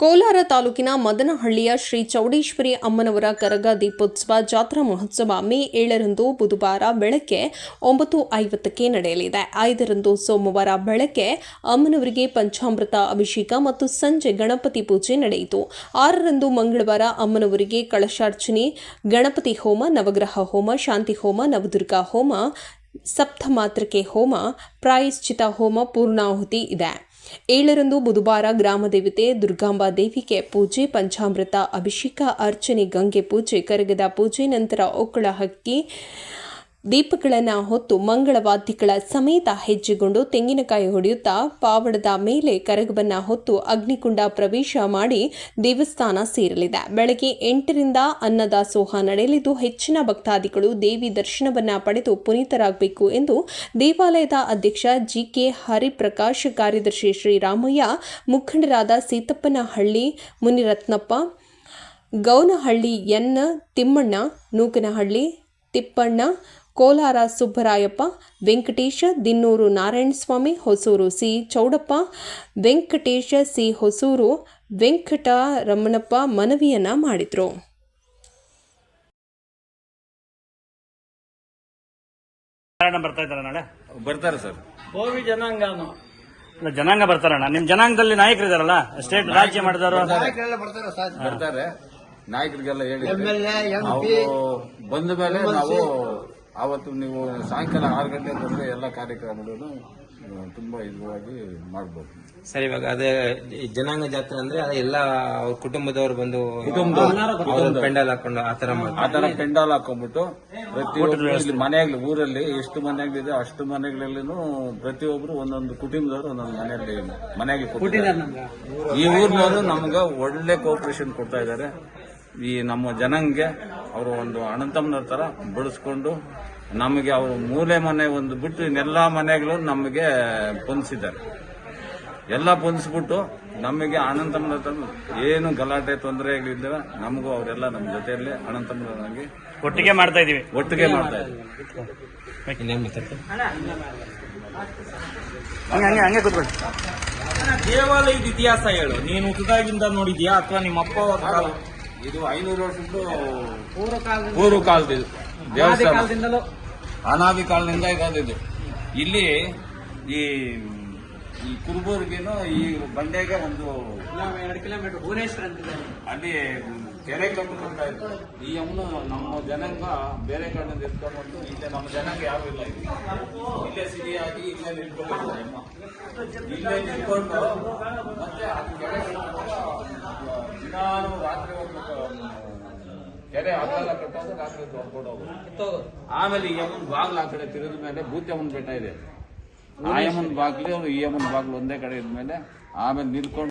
ಕೋಲಾರ ತಾಲೂಕಿನ ಮದನಹಳ್ಳಿಯ ಶ್ರೀ ಚೌಡೇಶ್ವರಿ ಅಮ್ಮನವರ ಕರಗ ದೀಪೋತ್ಸವ ಜಾತ್ರಾ ಮಹೋತ್ಸವ ಮೇ ಏಳರಂದು ಬುಧವಾರ ಬೆಳಗ್ಗೆ ಒಂಬತ್ತು ಐವತ್ತಕ್ಕೆ ನಡೆಯಲಿದೆ. ಐದರಂದು ಸೋಮವಾರ ಬೆಳಗ್ಗೆ ಅಮ್ಮನವರಿಗೆ ಪಂಚಾಮೃತ ಅಭಿಷೇಕ ಮತ್ತು ಸಂಜೆ ಗಣಪತಿ ಪೂಜೆ ನಡೆಯಿತು. ಆರರಂದು ಮಂಗಳವಾರ ಅಮ್ಮನವರಿಗೆ ಕಳಶಾರ್ಚನೆ, ಗಣಪತಿ ಹೋಮ, ನವಗ್ರಹ ಹೋಮ, ಶಾಂತಿ ಹೋಮ, ನವದುರ್ಗಾ ಹೋಮ ಸಪ್ತಮಾತೃಕೆ ಹೋಮ, ಪ್ರಾಯಶ್ಚಿತ ಹೋಮ, ಪೂರ್ಣಾಹುತಿ ಇದೆ. ಏಳರಂದು ಬುಧವಾರ ಗ್ರಾಮ ದೇವತೆ ದುರ್ಗಾಂಬಾ ದೇವಿಗೆ ಪೂಜೆ, ಪಂಚಾಮೃತ, ಅಭಿಷೇಕ, ಅರ್ಚನೆ, ಗಂಗೆ ಪೂಜೆ, ಕರಗದ ಪೂಜೆ, ನಂತರ ಒಕ್ಕಳ ಹಕ್ಕಿ ದೀಪಗಳನ್ನು ಹೊತ್ತು ಮಂಗಳವಾದ್ಯಗಳ ಸಮೇತ ಹೆಜ್ಜೆಗೊಂಡು ತೆಂಗಿನಕಾಯಿ ಹೊಡೆಯುತ್ತಾ ಪಾವಡದ ಮೇಲೆ ಕರಗಬನ್ನ ಹೊತ್ತು ಅಗ್ನಿಕುಂಡ ಪ್ರವೇಶ ಮಾಡಿ ದೇವಸ್ಥಾನ ಸೇರಲಿದೆ. ಬೆಳಗ್ಗೆ ಎಂಟರಿಂದ ಅನ್ನದಾಸೋಹ ನಡೆಯಲಿದ್ದು ಹೆಚ್ಚಿನ ಭಕ್ತಾದಿಗಳು ದೇವಿ ದರ್ಶನವನ್ನ ಪಡೆದು ಪುನೀತರಾಗಬೇಕು ಎಂದು ದೇವಾಲಯದ ಅಧ್ಯಕ್ಷ ಜಿಕೆ ಹರಿಪ್ರಕಾಶ್, ಕಾರ್ಯದರ್ಶಿ ಶ್ರೀರಾಮಯ್ಯ, ಮುಖಂಡರಾದ Seethappanahalli, Munirathnappa, Gounahalli N Thimmanna, Nookanahalli Thippanna Kolar Subbarayappa Venkatesha Dinnur Narayanaswamy Hosur C Chowdappa Venkatesha C Hosur Venkata Ramanappa ಮನವಿಯನ್ನ ಮಾಡಿದರು. ಬರ್ತಾರೆ ಸರ್. ಭೋವಿ ಜನಾಂಗನು. ಇಲ್ಲ, ಜನಾಂಗ ಬರ್ತಾರಣ್ಣ. ನಿಮ್ ಜನಾಂಗದಲ್ಲಿ ನಾಯಕರಿದಾರಲ್ಲ ಸ್ಟೇಟ್ ರಾಜ್ಯ ಮಾಡಿದಾರು ಬರ್ತಾರೆ. ನಾಯಕರಿಗೆಲ್ಲ ಹೇಳಿ. ಬಂದ ಮೇಲೆ ನಾವು ಅವತ್ತು ನೀವು ಸಾಯಂಕಾಲ ಆರು ಗಂಟೆ ಬಂದ್ರೆ ಎಲ್ಲ ಕಾರ್ಯಕ್ರಮಗಳನ್ನು ತುಂಬಾ ಇದುವಾಗಿ ಮಾಡ್ಬೋದು. ಸರಿ ಇವಾಗ ಅದೇ ಈ ಜನಾಂಗ ಜಾತ್ರೆ ಅಂದ್ರೆ ಅದೇ ಎಲ್ಲ ಅವ್ರ ಕುಟುಂಬದವ್ರು ಬಂದು ಪೆಂಡಾಲ್ ಅವ್ರನ್ನ ಆ ಹಾಕೊಂಡು ಆತರ ಆ ತರ ಪೆಂಡಾಲ್ ಹಾಕೊಂಡ್ಬಿಟ್ಟು ಪ್ರತಿಯೊಬ್ಬರು ಮನೆಯಲ್ಲಿ ಮನೆಯಾಗ್ಲಿ ಊರಲ್ಲಿ ಎಷ್ಟು ಮನೆಗಳಿದೆ ಅಷ್ಟು ಮನೆಗಳಲ್ಲೂ ಪ್ರತಿಯೊಬ್ರು ಒಂದೊಂದು ಕುಟುಂಬದವರು ಒಂದೊಂದು ಮನೆಯಲ್ಲಿ ಮನೆಗೆ ಕೊಟ್ಟಿದ್ದಾರೆ. ಈ ಊರಿನವರು ನಮ್ಗೆ ಒಳ್ಳೆ ಕೋಪರೇಷನ್ ಕೊಡ್ತಾ ಇದ್ದಾರೆ. ಈ ನಮ್ಮ ಜನಂಗೆ ಅವರು ಒಂದು ಅಣ್ಣತಮ್ಮನ ತರ ಬಳಸ್ಕೊಂಡು ನಮಗೆ ಅವರು ಮೂಲೆ ಮನೆ ಒಂದು ಬಿಟ್ಟು ಇನ್ನೆಲ್ಲ ಮನೆಗಳು ನಮಗೆ ಪೊಂದಿಸಿದ್ದಾರೆ. ಎಲ್ಲ ಪೊಂದಿಸ್ಬಿಟ್ಟು ನಮಗೆ ಅಣ್ಣತಮ್ಮನ ಹತ್ರ ಏನು ಗಲಾಟೆ ತೊಂದರೆಗಳಿದ್ದಾವೆ ನಮಗೂ ಅವರೆಲ್ಲ ನಮ್ಮ ಜೊತೆಯಲ್ಲೇ ಅಣ್ಣತಮ್ಮನಾಗಿ ಒಟ್ಟಿಗೆ ಮಾಡ್ತಾ ಇದೀವಿ ಒಟ್ಟಿಗೆ ಮಾಡ್ತಾ ಇದ್ದೀವಿ. ದೇವಾಲಯದ ಇತಿಹಾಸ ಹೇಳು. ನೀನು ಹುಟ್ಟದಾಗಿಂದ ನೋಡಿದ್ಯಾ ಅಥವಾ ನಿಮ್ಮ ಅಪ್ಪ ಅವ್ರ ಕಾಲ ಇದು ಐನೂರು ವರ್ಷದ್ದು ಪೂರ್ವ ಕಾಲದ ದೇವಸ್ಥಾನ. ಅನಾದಿ ಕಾಲದಿಂದ ಇರೋದಿದು ಇಲ್ಲಿ ಈ ಈ ಕುರುಬೂರಿಗೇನು ಈ ಬಂಡೆಗೆ ಒಂದು ಎರಡು ಕಿಲೋಮೀಟರ್ ಭುವನೇಶ್ವರ ಅಂತ ಅಲ್ಲಿ ಕೆರೆ ಕಟ್ಟುಕೊಂತ ಇತ್ತು. ಈ ಅಮ್ಮನು ನಮ್ಮ ಜನಾಂಗ ಬೇರೆ ಕಡೆ ಇರ್ತಕ್ಕಂಥದ್ದು ಇಲ್ಲೇ ನಮ್ಮ ಜನಾಂಗ ಯಾರು ಇಲ್ಲ ಇಲ್ಲಿ. ಸಿರಿಯಾಗಿ ಇಲ್ಲೇ ನಿಂತ್ಕೊಂಡು ಇಲ್ಲೇ ನಿಂತ್ಕೊಂಡು ಮತ್ತೆ ಆ ಕೆರೆ ಕಟ್ಕೊಂಡು ದಿನಾನು ರಾತ್ರಿ ಹೋಗ್ಬೇಕು ಕೆರೆ ಹಗ್ಗಲ್ಲ ಕಟ್ಟೋದು ರಾತ್ರಿ ಹೊರ್ಕೊಡೋದು ಆಮೇಲೆ ಈ ಯಮನ್ ಬಾಗ್ಲು ಆ ಕಡೆ ತಿರಿದ ಮೇಲೆ ಭೂತಿ ಅಮ್ಮನ ಬೆಟ್ಟ ಇದೆ. ಆ ಯಮನ್ ಬಾಗ್ಲು ಈ ಯಮನ್ ಬಾಗ್ಲು ಒಂದೇ ಕಡೆ ಇದ್ಮೇಲೆ ಆಮೇಲೆ ನಿಲ್ಕೊಂಡು